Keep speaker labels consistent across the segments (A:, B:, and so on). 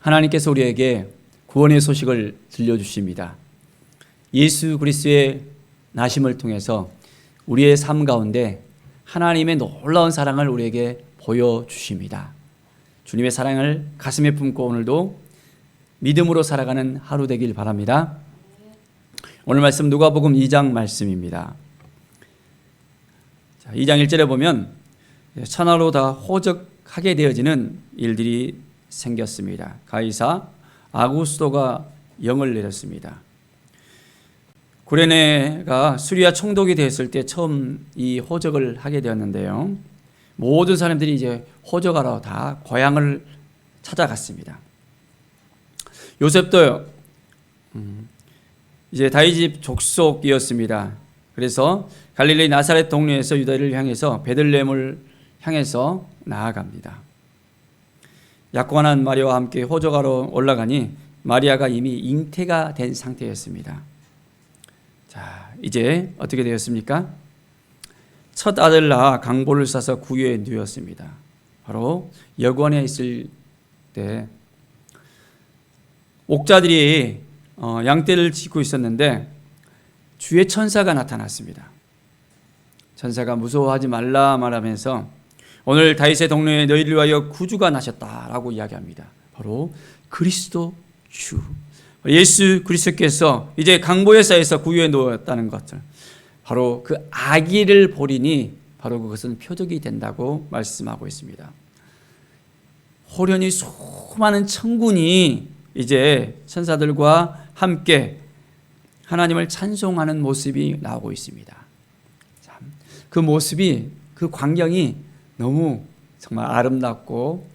A: 하나님께서 우리에게 구원의 소식을 들려주십니다. 예수 그리스도의 나심을 통해서 우리의 삶 가운데 하나님의 놀라운 사랑을 우리에게 보여주십니다. 주님의 사랑을 가슴에 품고 오늘도 믿음으로 살아가는 하루 되길 바랍니다. 오늘 말씀 누가복음 2장 말씀입니다. 자, 2장 1절에 보면 천하로 다 호적하게 되어지는 일들이 생겼습니다. 가이사 아구스도가 영을 내렸습니다. 구레네가 수리아 총독이 되었을 때 처음 이 호적을 하게 되었는데요. 모든 사람들이 이제 호적하러 다 고향을 찾아갔습니다. 요셉도 음, 이제 다윗집 족속이었습니다. 그래서 갈릴리 나사렛 동네에서 유다를 향해서 베들레헴을 향해서 나아갑니다. 약관한 마리아와 함께 호적하러 올라가니 마리아가 이미 잉태가 된 상태였습니다. 자, 이제 어떻게 되었습니까? 첫 아들 낳아 강보를 싸서 구유에 누웠습니다. 바로 여관에 있을 때 옥자들이 어, 양떼를 짓고 있었는데 주의 천사가 나타났습니다. 천사가 무서워하지 말라 말하면서 오늘 다윗의 동네에 너희를 위하여 구주가 나셨다라고 이야기합니다. 바로 그리스도 주 예수 그리스도께서 이제 강보의 사에서 구유에 놓였다는 것을 바로 그 아기를 보리니 바로 그것은 표적이 된다고 말씀하고 있습니다. 호련히 수많은 천군이 이제 천사들과 함께 하나님을 찬송하는 모습이 나오고 있습니다. 그 모습이 그 광경이 너무 정말 아름답고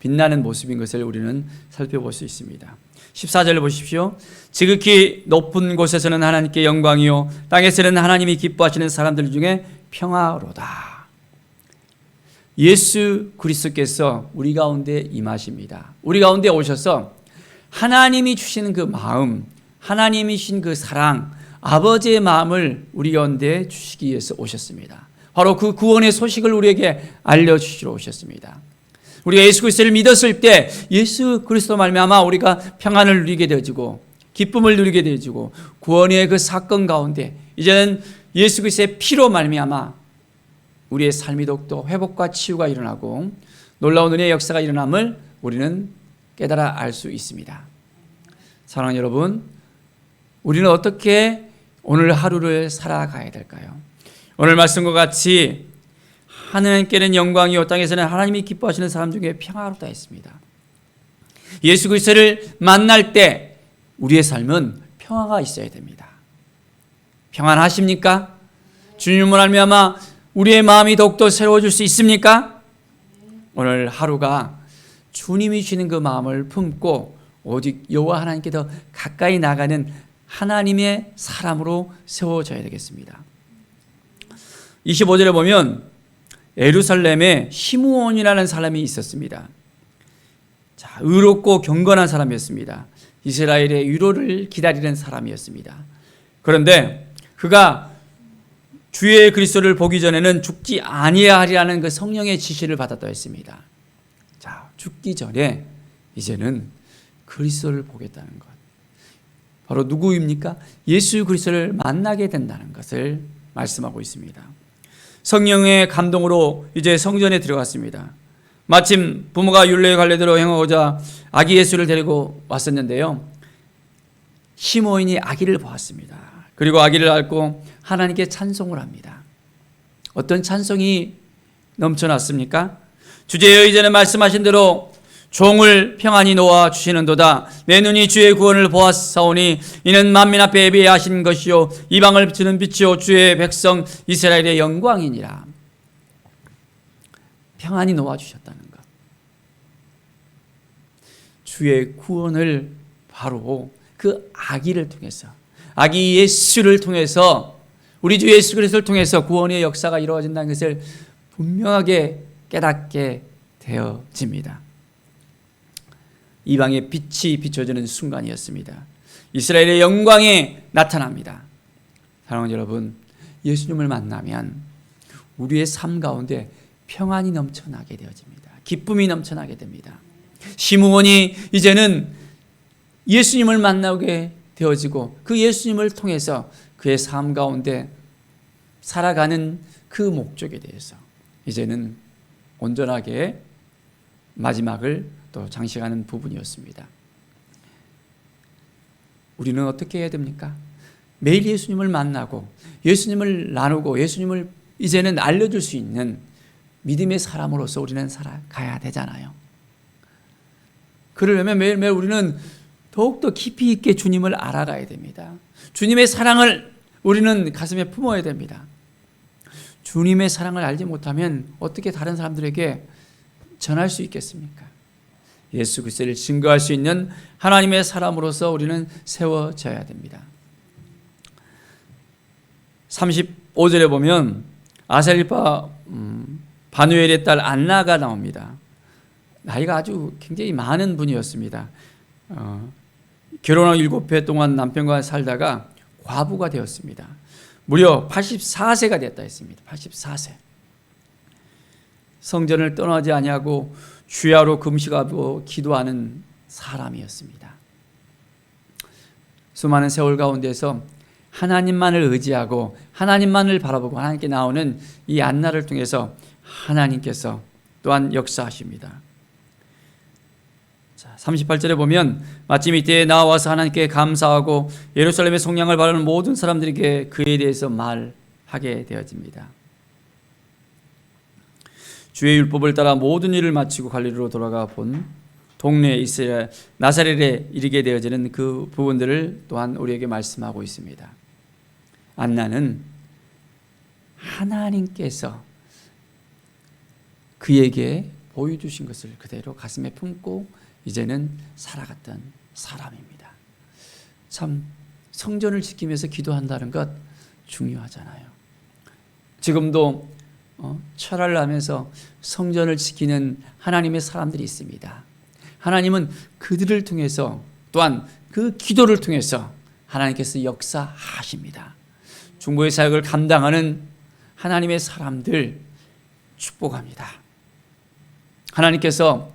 A: 빛나는 모습인 것을 우리는 살펴볼 수 있습니다. 14절을 보십시오. 지극히 높은 곳에서는 하나님께 영광이요 땅에서는 하나님이 기뻐하시는 사람들 중에 평화로다. 예수 그리스도께서 우리 가운데 임하십니다. 우리 가운데 오셔서 하나님이 주시는 그 마음, 하나님이신 그 사랑, 아버지의 마음을 우리 가운데 주시기 위해서 오셨습니다. 바로 그 구원의 소식을 우리에게 알려주시러 오셨습니다. 우리가 예수 그리스도를 믿었을 때 예수 그리스도 말미암아 우리가 평안을 누리게 되어지고 기쁨을 누리게 되어지고 구원의 그 사건 가운데 이제는 예수 그리스도의 피로 말미암아 우리의 삶이 더욱더 회복과 치유가 일어나고 놀라운 은혜의 역사가 일어남을 우리는 깨달아 알 수 있습니다. 사랑하는 여러분, 우리는 어떻게 오늘 하루를 살아가야 될까요? 오늘 말씀과 같이 하나님께는 영광이요 땅에서는 하나님이 기뻐하시는 사람 중에 평화롭다 했습니다. 예수 그리스도를 만날 때 우리의 삶은 평화가 있어야 됩니다. 평안하십니까? 주님을 알미암아 우리의 마음이 더욱더 새로워질 수 있습니까? 오늘 하루가 주님이 주시는 그 마음을 품고 오직 여호와 하나님께 더 가까이 나가는 하나님의 사람으로 세워져야 되겠습니다. 25절에 보면 에루살렘에 시므온이라는 사람이 있었습니다. 자, 의롭고 경건한 사람이었습니다. 이스라엘의 위로를 기다리는 사람이었습니다. 그런데 그가 주의 그리스도를 보기 전에는 죽지 아니하리라는 그 성령의 지시를 받았다 했습니다. 자, 죽기 전에 이제는 그리스도를 보겠다는 것. 바로 누구입니까? 예수 그리스도를 만나게 된다는 것을 말씀하고 있습니다. 성령의 감동으로 이제 성전에 들어갔습니다. 마침 부모가 율례의 관례대로 행하고자 아기 예수를 데리고 왔었는데요. 시모인이 아기를 보았습니다. 그리고 아기를 안고 하나님께 찬송을 합니다. 어떤 찬송이 넘쳐났습니까? 주제여 이제는 말씀하신 대로 종을 평안히 놓아 주시는도다. 내 눈이 주의 구원을 보았사오니 이는 만민 앞에 예비하신 것이요 이방을 비추는 빛이요 주의 백성 이스라엘의 영광이니라. 평안히 놓아 주셨다는 것. 주의 구원을 바로 그 아기를 통해서 아기 예수를 통해서 우리 주 예수 그리스도를 통해서 구원의 역사가 이루어진다는 것을 분명하게 깨닫게 되어집니다. 이방의 빛이 비춰지는 순간이었습니다. 이스라엘의 영광이 나타납니다. 사랑하는 여러분, 예수님을 만나면 우리의 삶 가운데 평안이 넘쳐나게 되어집니다. 기쁨이 넘쳐나게 됩니다. 시므온이 이제는 예수님을 만나게 되어지고 그 예수님을 통해서 그의 삶 가운데 살아가는 그 목적에 대해서 이제는 온전하게 마지막을 또 장식하는 부분이었습니다. 우리는 어떻게 해야 됩니까? 매일 예수님을 만나고 예수님을 나누고 예수님을 이제는 알려줄 수 있는 믿음의 사람으로서 우리는 살아가야 되잖아요. 그러려면 매일매일 우리는 더욱더 깊이 있게 주님을 알아가야 됩니다. 주님의 사랑을 우리는 가슴에 품어야 됩니다. 주님의 사랑을 알지 못하면 어떻게 다른 사람들에게 전할 수 있겠습니까? 예수 그리스도를 증거할 수 있는 하나님의 사람으로서 우리는 세워져야 됩니다. 35절에 보면 아셀리파 음, 바누엘의 딸 안나가 나옵니다. 나이가 아주 굉장히 많은 분이었습니다. 어, 결혼한 7회 동안 남편과 살다가 과부가 되었습니다. 무려 84세가 됐다 했습니다. 84세. 성전을 떠나지 아니하고 주야로 금식하고 기도하는 사람이었습니다. 수많은 세월 가운데서 하나님만을 의지하고 하나님만을 바라보고 하나님께 나오는 이 안나를 통해서 하나님께서 또한 역사하십니다. 자, 38절에 보면 마침 이때 나와서 하나님께 감사하고 예루살렘의 성량을 바라는 모든 사람들에게 그에 대해서 말하게 되어집니다. 주의 율법을 따라 모든 일을 마치고 갈릴리로 돌아가 본 동네 이스라엘 나사렛에 이르게 되어지는 그 부분들을 또한 우리에게 말씀하고 있습니다. 안나는 하나님께서 그에게 보여주신 것을 그대로 가슴에 품고 이제는 살아갔던 사람입니다. 참 성전을 지키면서 기도한다는 것 중요하잖아요. 지금도 어, 철을 하면서 성전을 지키는 하나님의 사람들이 있습니다. 하나님은 그들을 통해서 또한 그 기도를 통해서 하나님께서 역사하십니다. 중보의 사역을 감당하는 하나님의 사람들 축복합니다. 하나님께서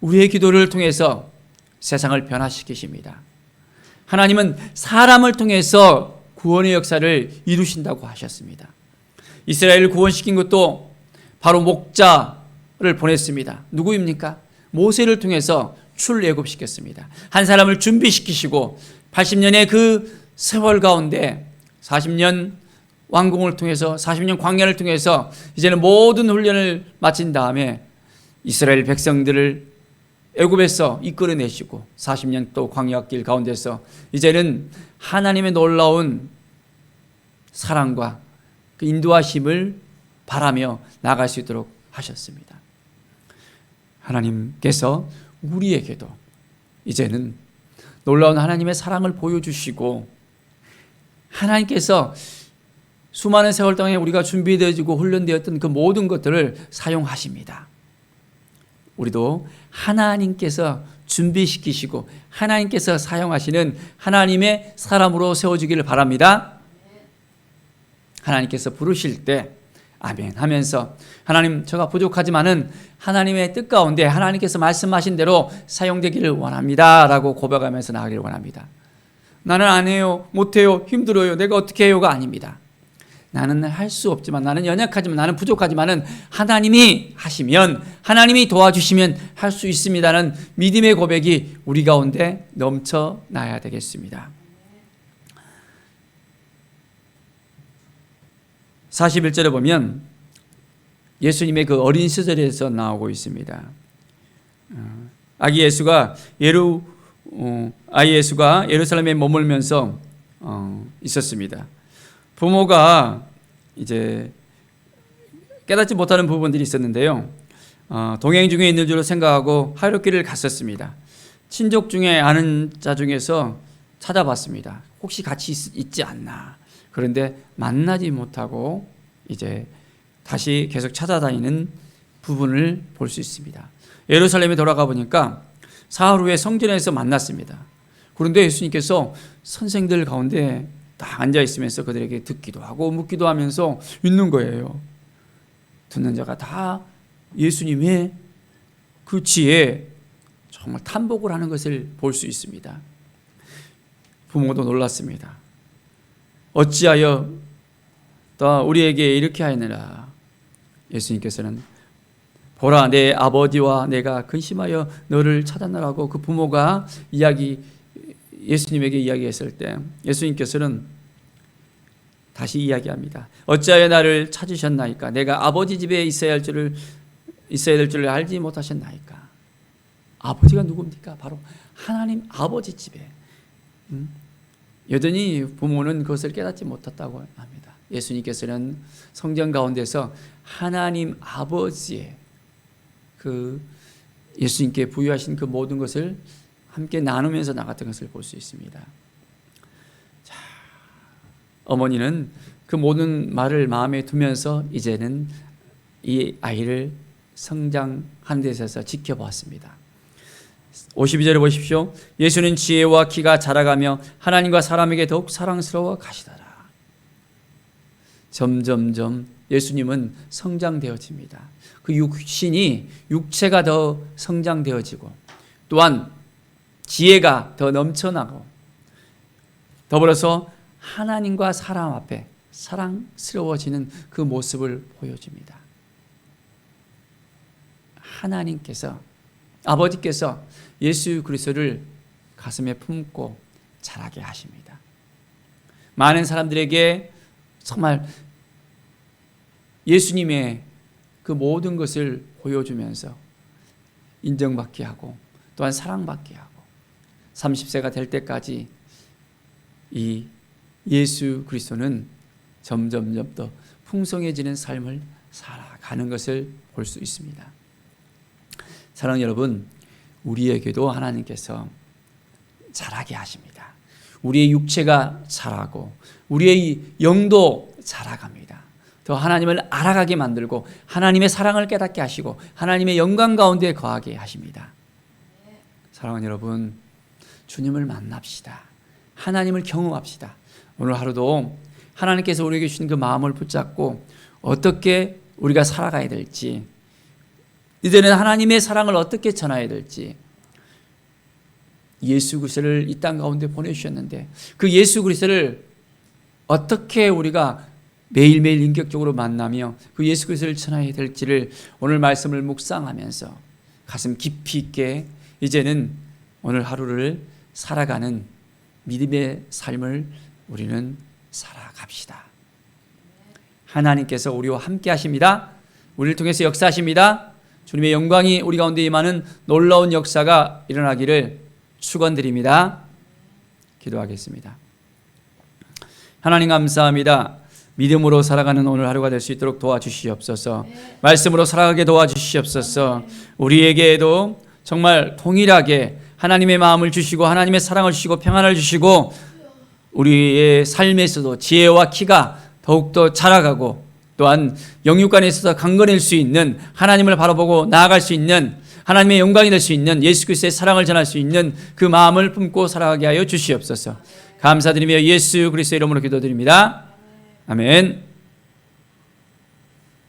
A: 우리의 기도를 통해서 세상을 변화시키십니다. 하나님은 사람을 통해서 구원의 역사를 이루신다고 하셨습니다. 이스라엘을 구원시킨 것도 바로 목자를 보냈습니다. 누구입니까? 모세를 통해서 출애굽시켰습니다. 한 사람을 준비시키시고 80년의 그 세월 가운데 40년 왕궁을 통해서 40년 광야를 통해서 이제는 모든 훈련을 마친 다음에 이스라엘 백성들을 애굽에서 이끌어내시고 40년 또 광야길 가운데서 이제는 하나님의 놀라운 사랑과 그 인도하심을 바라며 나갈 수 있도록 하셨습니다. 하나님께서 우리에게도 이제는 놀라운 하나님의 사랑을 보여주시고 하나님께서 수많은 세월 동안에 우리가 준비되어지고 훈련되었던 그 모든 것들을 사용하십니다. 우리도 하나님께서 준비시키시고 하나님께서 사용하시는 하나님의 사람으로 세워지기를 바랍니다. 하나님께서 부르실 때 아멘 하면서 하나님 제가 부족하지만은 하나님의 뜻 가운데 하나님께서 말씀하신 대로 사용되기를 원합니다라고 고백하면서 나가기를 원합니다. 나는 안 해요, 못 해요, 힘들어요, 내가 어떻게 해요가 아닙니다. 나는 할 수 없지만 나는 연약하지만 나는 부족하지만은 하나님이 하시면 하나님이 도와주시면 할 수 있습니다는 믿음의 고백이 우리 가운데 넘쳐나야 되겠습니다. 41절에 보면 예수님의 그 어린 시절에서 나오고 있습니다. 어, 아기 예수가 예루 어, 아이 예수가 예루살렘에 머물면서 어, 있었습니다. 부모가 이제 깨닫지 못하는 부분들이 있었는데요. 동행 중에 있는 줄로 생각하고 하루길을 갔었습니다. 친족 중에 아는 자 중에서 찾아봤습니다. 혹시 같이 있, 지 않나. 그런데 만나지 못하고 이제 다시 계속 찾아다니는 부분을 볼 수 있습니다. 예루살렘에 돌아가 보니까 사흘 후에 성전에서 만났습니다. 그런데 예수님께서 선생들 가운데 딱 앉아 있으면서 그들에게 듣기도 하고 묻기도 하면서 있는 거예요. 듣는 자가 다 예수님의 그 지혜 정말 탐복을 하는 것을 볼 수 있습니다. 부모도 놀랐습니다. 어찌하여 또 우리에게 이렇게 하느라 예수님께서는 보라 내 아버지와 내가 근심하여 너를 찾았나라고 그 부모가 이야기 예수님에게 이야기했을 때 예수님께서는 다시 이야기합니다. 어찌하여 나를 찾으셨나이까? 내가 아버지 집에 있어야 할 줄을 있어야 될 줄을 알지 못하셨나이까? 아버지가 누굽니까? 바로 하나님 아버지 집에. 음? 여전히 부모는 그것을 깨닫지 못했다고 합니다. 예수님께서는 성경 가운데서 하나님 아버지의 그 예수님께 부여하신 그 모든 것을 함께 나누면서 나갔던 것을 볼 수 있습니다. 자, 어머니는 그 모든 말을 마음에 두면서 이제는 이 아이를 성장하는 데 있어서 지켜보았습니다. 52절에 보십시오. 예수는 지혜와 키가 자라가며 하나님과 사람에게 더욱 사랑스러워 가시더라. 점점점 예수님은 성장되어집니다. 그 육신이 육체가 더 성장되어지고 또한 지혜가 더 넘쳐나고 더불어서 하나님과 사람 앞에 사랑스러워지는 그 모습을 보여줍니다. 하나님께서 아버지께서 예수 그리스도를 가슴에 품고 자라게 하십니다. 많은 사람들에게 정말 예수님의 그 모든 것을 보여주면서 인정받게 하고 또한 사랑받게 하고 30세가 될 때까지 이 예수 그리스도는 점점점 더 풍성해지는 삶을 살아가는 것을 볼 수 있습니다. 사랑 여러분, 우리에게도 하나님께서 자라게 하십니다. 우리의 육체가 자라고 우리의 영도 자라갑니다. 더 하나님을 알아가게 만들고 하나님의 사랑을 깨닫게 하시고 하나님의 영광 가운데 거하게 하십니다. 사랑하는 여러분, 주님을 만납시다. 하나님을 경험합시다. 오늘 하루도 하나님께서 우리에게 주신 그 마음을 붙잡고 어떻게 우리가 살아가야 될지 이제는 하나님의 사랑을 어떻게 전해야 될지 예수 그리스도를 이 땅 가운데 보내주셨는데 그 예수 그리스도를 어떻게 우리가 매일매일 인격적으로 만나며 그 예수 그리스도를 전해야 될지를 오늘 말씀을 묵상하면서 가슴 깊이 있게 이제는 오늘 하루를 살아가는 믿음의 삶을 우리는 살아갑시다. 하나님께서 우리와 함께 하십니다. 우리를 통해서 역사하십니다. 주님의 영광이 우리 가운데 임하는 놀라운 역사가 일어나기를 축원드립니다. 기도하겠습니다. 하나님 감사합니다. 믿음으로 살아가는 오늘 하루가 될 수 있도록 도와주시옵소서. 말씀으로 살아가게 도와주시옵소서. 우리에게도 정말 동일하게 하나님의 마음을 주시고 하나님의 사랑을 주시고 평안을 주시고 우리의 삶에서도 지혜와 키가 더욱더 자라가고 또한 영육간에 있어서 강건할 수 있는 하나님을 바라보고 나아갈 수 있는 하나님의 영광이 될 수 있는 예수 그리스도의 사랑을 전할 수 있는 그 마음을 품고 살아가게 하여 주시옵소서. 감사드리며 예수 그리스도의 이름으로 기도드립니다. 아멘.